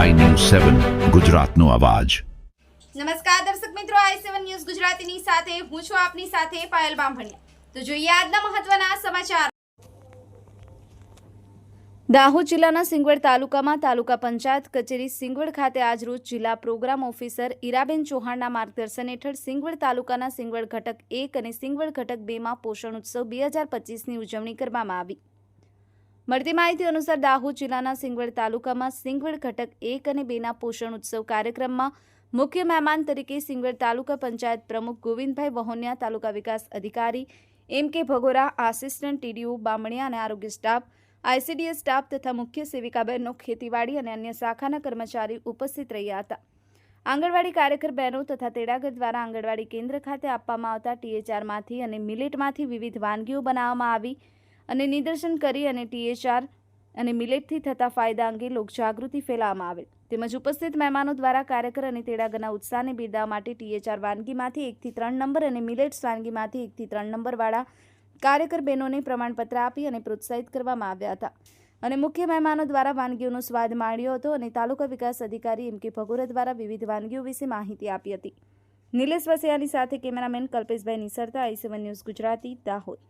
સેવન, ગુજરાતનો અવાજ. નમસ્કાર દર્શક મિત્રો, આઈ સેવન ન્યૂઝ ગુજરાતીની સાથે હું છું આપની સાથે પાયલ બામભણિયા. તો જોઈએ આજના મહત્વના સમાચાર. દાહોદ જિલ્લાના સિંગવડ તાલુકામાં તાલુકા પંચાયત કચેરી સિંગવડ ખાતે આજરોજ જિલ્લા પ્રોગ્રામ ઓફિસર ઈરાબેન ચૌહાણના માર્ગદર્શન હેઠળ સિંગવડ તાલુકાના સિંગવડ ઘટક એક અને સિંગવડ ઘટક બેમાં પોષણ ઉત્સવ બે હજાર પચીસની ઉજવણી કરવામાં આવી. મળતી માહિતી અનુસાર દાહોદ જિલ્લાના સિંગવડ તાલુકામાં સિંગવડ ઘટક એક અને બેના પોષણ ઉત્સવ કાર્યક્રમમાં મુખ્ય મહેમાન તરીકે સિંગવડ તાલુકા પંચાયત પ્રમુખ ગોવિંદભાઈ વહોનિયા તાલુકા વિકાસ અધિકારી એમ કે ભગોરા, આસિસ્ટન્ટ ટીડીઓ બામણિયા અને આરોગ્ય સ્ટાફ, આઈસીડીએસ સ્ટાફ તથા મુખ્ય સેવિકા બહેનો ખેતીવાડી અને અન્ય શાખાના કર્મચારી ઉપસ્થિત રહ્યા હતા. આંગણવાડી કાર્યકર બહેનો તથા તેડાગર દ્વારા આંગણવાડી કેન્દ્ર ખાતે આપવામાં આવતા ટીએચઆરમાંથી અને મિલેટમાંથી વિવિધ વાનગીઓ બનાવવામાં આવી અને નિદર્શન કરી અને ટીએચઆર અને મિલેટથી થતા ફાયદા અંગે લોકજાગૃતિ ફેલાવવામાં આવે તેમજ ઉપસ્થિત મહેમાનો દ્વારા કાર્યકર અને તેડાગરના ઉત્સાહને બિરદાવવા માટે ટીએચઆર વાનગીમાંથી એકથી ત્રણ નંબર અને મિલેટ્સ વાનગીમાંથી એકથી ત્રણ નંબરવાળા કાર્યકર બહેનોને પ્રમાણપત્ર આપી અને પ્રોત્સાહિત કરવામાં આવ્યા હતા. અને મુખ્ય મહેમાનો દ્વારા વાનગીઓનો સ્વાદ માણ્યો હતો અને તાલુકા વિકાસ અધિકારી એમ કે ભગોરા દ્વારા વિવિધ વાનગીઓ વિશે માહિતી આપી હતી. નિલેશ વસિયાની સાથે cameraman Kalpeshbhai Nisarta, I seven news Gujarati, Dahod.